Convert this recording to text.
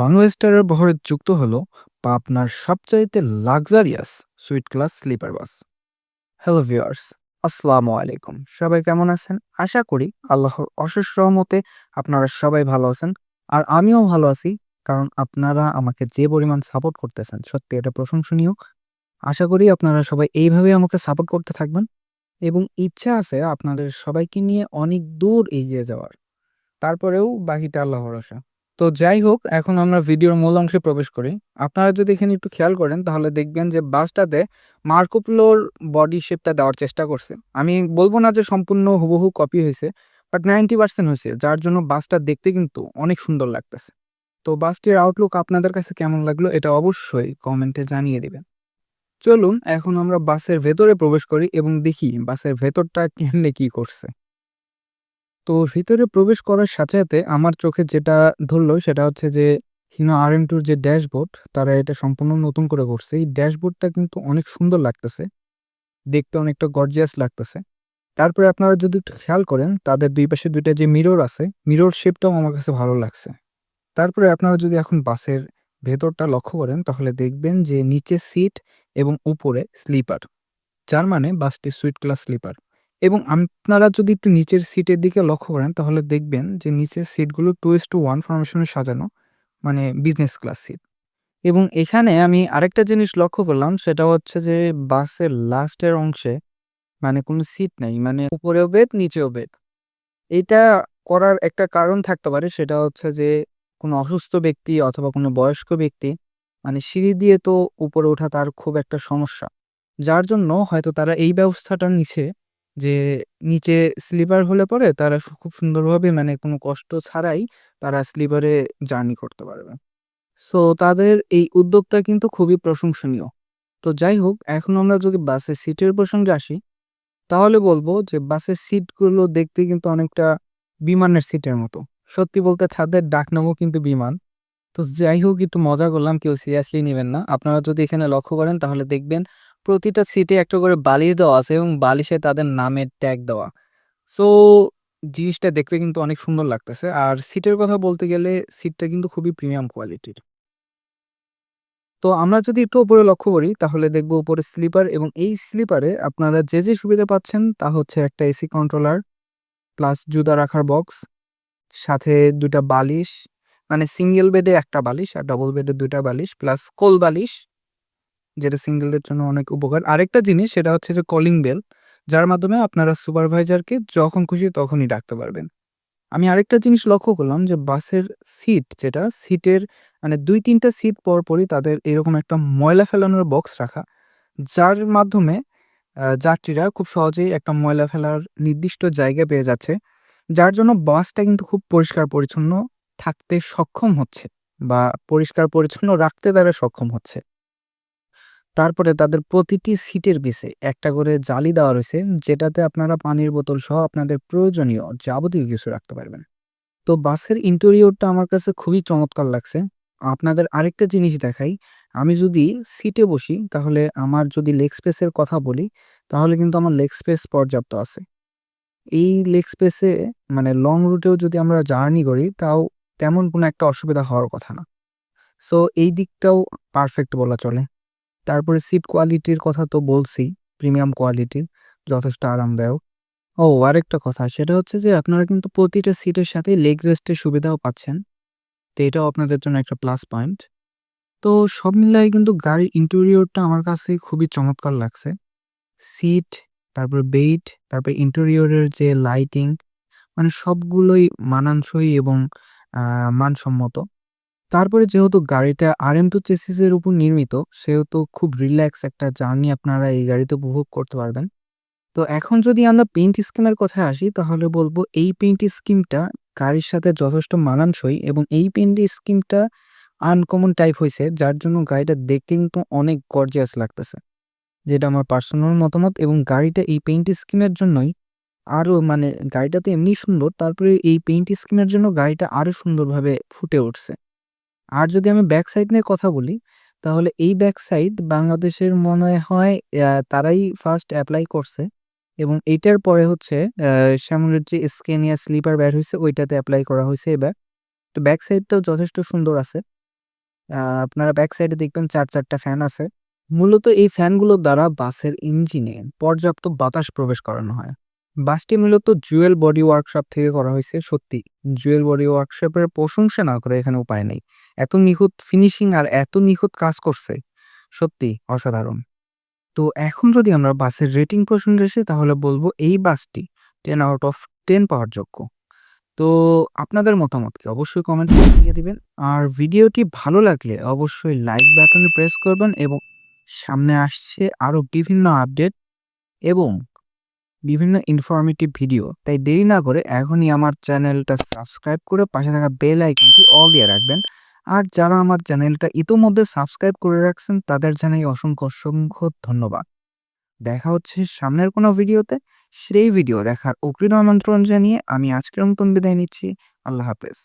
বাংলা স্টারের বহরে যুক্ত হলো পাবনার সবচাইতে luxurious suite class sleeper bus. Hello viewers, আসসালামু আলাইকুম। সবাই কেমন আছেন? আশা করি আল্লাহর অশেষ রহমতে আপনারা সবাই ভালো আছেন। আর আমিও ভালো আছি, কারণ আপনারা আমাকে যে পরিমাণ সাপোর্ট করতেছেন, সত্যি এটা প্রশংসনীয়। আশা করি আপনারা সবাই এইভাবে আমাকে সাপোর্ট করতে থাকবেন। এবং ইচ্ছা আছে আপনাদের সবাইকে নিয়ে অনেক দূর এগিয়ে যাওয়ার। তারপরেও বাকিটা আল্লাহ ভরসা। তো যাই হোক, এখন আমরা ভিডিওর মূল অংশে প্রবেশ করি। আপনারা যদি এখানে একটু খেয়াল করেন, তাহলে দেখবেন যে বাসটাতে মার্কোপ্লোর বডি শেপটা দেওয়ার চেষ্টা করছে। আমি বলব না যে সম্পূর্ণ হুবহু কপি হয়েছে বাট নাইনটি পার্সেন্ট হয়েছে, যার জন্য বাসটা দেখতে কিন্তু অনেক সুন্দর লাগতেছে। তো বাসটির আউটলুক আপনাদের কাছে কেমন লাগল এটা অবশ্যই কমেন্টে জানিয়ে দেবেন। চলুন, এখন আমরা বাসের ভেতরে প্রবেশ করি এবং দেখি বাসের ভেতরটা কেমনে কি করছে। তো ভিতরে প্রবেশ করার সাথে সাথে আমার চোখে যেটা ধরলো সেটা হচ্ছে যে হিনো আর এম টুর যে ড্যাশবোর্ড, তারা এটা সম্পূর্ণ নতুন করে করছে। এই ড্যাশবোর্ডটা কিন্তু অনেক সুন্দর লাগতেছে। দেখতে অনেকটা গর্জিয়াস লাগতেছে। তারপরে আপনারা যদি একটু খেয়াল করেন, তাদের দুই পাশে দুইটা যে মিরর আছে, মিরর শেপটাও আমার কাছে ভালো লাগছে। তারপরে আপনারা যদি এখন বাসের ভেতরটা লক্ষ্য করেন, তাহলে দেখবেন যে নিচে সিট এবং উপরে স্লিপার, যার মানে বাসটি সুইট ক্লাস স্লিপার। এবং আপনারা যদি একটু নিচের সিটের দিকে লক্ষ্য করেন, তাহলে দেখবেন যে নিচের সিটগুলো টু এস টু ওয়ান ফরমেশনে সাজানো মানে বিজনেস ক্লাস সিট এবং এখানে আমি আরেকটা জিনিস লক্ষ্য করলাম, সেটা হচ্ছে যে বাসের লাস্টের অংশে মানে কোনো সিট নেই মানে উপরেও বেদ নিচেও বেড এটা করার একটা কারণ থাকতে পারে, সেটা হচ্ছে যে কোনো অসুস্থ ব্যক্তি অথবা কোনো বয়স্ক ব্যক্তি মানে সিঁড়ি দিয়ে তো উপরে ওঠা তার খুব একটা সমস্যা। যার জন্য হয়তো তারা এই ব্যবস্থাটা নিছে যে নিচে স্লিপার হলে পরে তারা খুব সুন্দরভাবে মানে কোনো কষ্ট ছাড়াই তারা স্লিপারে জার্নি করতে পারবে। সো তাদের এই উদ্যোগটা কিন্তু খুবই প্রশংসনীয়। তো যাই হোক এখন আমরা যদি বাসের সিটের প্রসঙ্গে আসি, তাহলে বলব যে বাসের সিটগুলো দেখতে কিন্তু অনেকটা বিমানের সিটের মতো। সত্যি বলতে তাদের ডাকনামও কিন্তু বিমান। তো যাই হোক একটু মজা করলাম কেউ সিরিয়াসলি নেবেন না। আপনারা যদি এখানে লক্ষ্য করেন তাহলে দেখবেন প্রতিটা সিটে একটা করে বালিশ দেওয়া আছে এবং বালিশে তাদের নামের ট্যাগ দেওয়া। সো জিনিসটা দেখতে কিন্তু অনেক সুন্দর লাগতেছে। আর সিটের কথা বলতে গেলে সিটটা কিন্তু খুবই প্রিমিয়াম কোয়ালিটির। তো আমরা যদি একটু উপরে লক্ষ্য করি তাহলে দেখব উপরে স্লিপার এবং এই স্লিপারে আপনারা যে, যে সুবিধা পাচ্ছেন তা হচ্ছে একটা এসি কন্ট্রোলার প্লাস জুতা রাখার বক্স, সাথে ২ টা বালিশ মানে সিঙ্গেল বেডে একটা বালিশ আর ডবল বেডে ২ টা বালিশ প্লাস কোল বালিশ যেটা সিঙ্গেলদের জন্য অনেক উপকার। আরেকটা জিনিস সেটা হচ্ছে যে কলিং বেল যার মাধ্যমে আপনারা সুপারভাইজারকে যখন খুশি তখনই ডাকতে পারবেন। আমি আরেকটা জিনিস লক্ষ্য করলাম যে বাসের সিট যেটা সিটের মানে ২-৩ টা সিট পরপরই তাদের এরকম একটা ময়লা ফেলানোর বক্স রাখা। যার মাধ্যমে যাত্রীরা খুব সহজেই একটা ময়লা ফেলার নির্দিষ্ট জায়গা পেয়ে যাচ্ছে। যার জন্য বাসটা কিন্তু খুব পরিষ্কার-পরিচ্ছন্ন থাকতে সক্ষম হচ্ছে বা পরিষ্কার-পরিচ্ছন্ন রাখতে তারা সক্ষম হচ্ছে। তারপরে তাদের প্রতিটি সিটের পিছে একটা করে জালি দেওয়া রয়েছে যেটাতে আপনারা পানির বোতল সহ আপনাদের প্রয়োজনীয় যাবতীয় কিছু রাখতে পারবেন। তো বাসের ইন্টেরিয়রটা আমার কাছে খুবই চমৎকার লাগছে। আপনাদের আরেকটা জিনিস দেখাই, আমি যদি সিটে বসি তাহলে আমার যদি লেগ স্পেসের কথা বলি তাহলে কিন্তু আমার লেগ স্পেস পর্যাপ্ত আছে। এই লেগ স্পেসে মানে লং রুটেও যদি আমরা জার্নি করি তাও তেমন কোনো একটা অসুবিধা হওয়ার কথা না। সো এই দিকটাও পারফেক্ট বলা চলে। তারপরে সিট কোয়ালিটির কথা তো বলছি, প্রিমিয়াম কোয়ালিটির যথেষ্ট আরামদায়ক। ও আরেকটা কথা সেটা হচ্ছে যে আপনারা কিন্তু প্রতিটা সিটের সাথে লেগ রেস্টের সুবিধাও পাচ্ছেন। তো এটাও আপনাদের জন্য একটা প্লাস পয়েন্ট। তো সব মিলায়ে কিন্তু গাড়ির ইন্টেরিয়রটা আমার কাছে খুবই চমৎকার লাগছে। সিট, তারপর বেইট, তারপর ইন্টেরিয়রের যে লাইটিং মানে সবগুলোই মানানসই এবং মানসম্মত। তারপরে যেহেতু গাড়িটা RM2 চেসিসের উপর নির্মিত, সেহেতু খুব রিল্যাক্স একটা জার্নি আপনারা এই গাড়িতে উপভোগ করতে পারবেন। তো এখন যদি আমরা পেইন্ট স্কিমের কথায় আসি, তাহলে বলব এই পেইন্ট স্কিমটা গাড়ির সাথে যথেষ্ট মানানসই এবং এই পেইন্ট স্কিমটা আনকমন টাইপ হয়েছে যার জন্য গাড়িটা দেখতে কিন্তু অনেক গর্জিয়াস লাগতেছে। যেটা আমার পার্সোনাল মতামত এবং গাড়িটা এই পেইন্ট স্কিমের জন্যই আরও মানে গাড়িটা তো এমনি সুন্দর, তারপরে এই পেইন্ট স্কিমের জন্য গাড়িটা আরও সুন্দরভাবে ফুটে উঠছে। আর যদি আমি ব্যাক সাইড নিয়ে কথা বলি, তাহলে এই ব্যাক সাইড বাংলাদেশের মনে হয় তারাই ফার্স্ট অ্যাপ্লাই করছে এবং এইটার পরে হচ্ছে সামনের যে স্কেনিয়া স্লিপার বের হয়েছে, ওইটাতে অ্যাপ্লাই করা হইছে এবার। তো ব্যাক সাইডটাও যথেষ্ট সুন্দর আছে। আপনারা ব্যাক সাইডে দেখবেন চার চারটা ফ্যান আছে মূলত এই ফ্যানগুলোর দ্বারা বাসের ইঞ্জিনে পর্যাপ্ত বাতাস প্রবেশ করানো হয় বাসটি মূলত জুয়েল বডি ওয়ার্কশপ থেকে করা হয়েছে, সত্যি জুয়েল বডি ওয়ার্কশপের প্রশংসা না করে এখানে উপায় নেই এত নিখুঁত ফিনিশিং আর এত নিখুঁত কাজ করছে, সত্যি অসাধারণ। তো এখন যদি আমরা বাসের রেটিং প্রশ্ন আসি, তাহলে বলব এই বাসটি ten out of ten power যোগ্য। তো আপনাদের মতামত কি? অবশ্যই কমেন্ট দিয়ে দিবেন। আর ভিডিওটি ভালো লাগলে অবশ্যই লাইক বাটনে প্রেস করবেন এবং সামনে আসছে আরও বিভিন্ন আপডেট এবং বিভিন্ন ইনফরমেটিভ ভিডিও তাই দেরি না করে এখনই আমার চ্যানেলটা সাবস্ক্রাইব করে পাশে থাকা বেল আইকনটি অল দিয়ে রাখবেন। আর যারা আমার চ্যানেলটা ইতোমধ্যে সাবস্ক্রাইব করে রাখছেন, তাদের জানাই অসংখ্য অসংখ্য ধন্যবাদ। দেখা হচ্ছে সামনের কোনো ভিডিওতে। সেই ভিডিও দেখার অগ্রিম আমন্ত্রণ জানিয়ে আমি আজকের মতন বিদায় নিচ্ছি। আল্লাহ হাফেজ।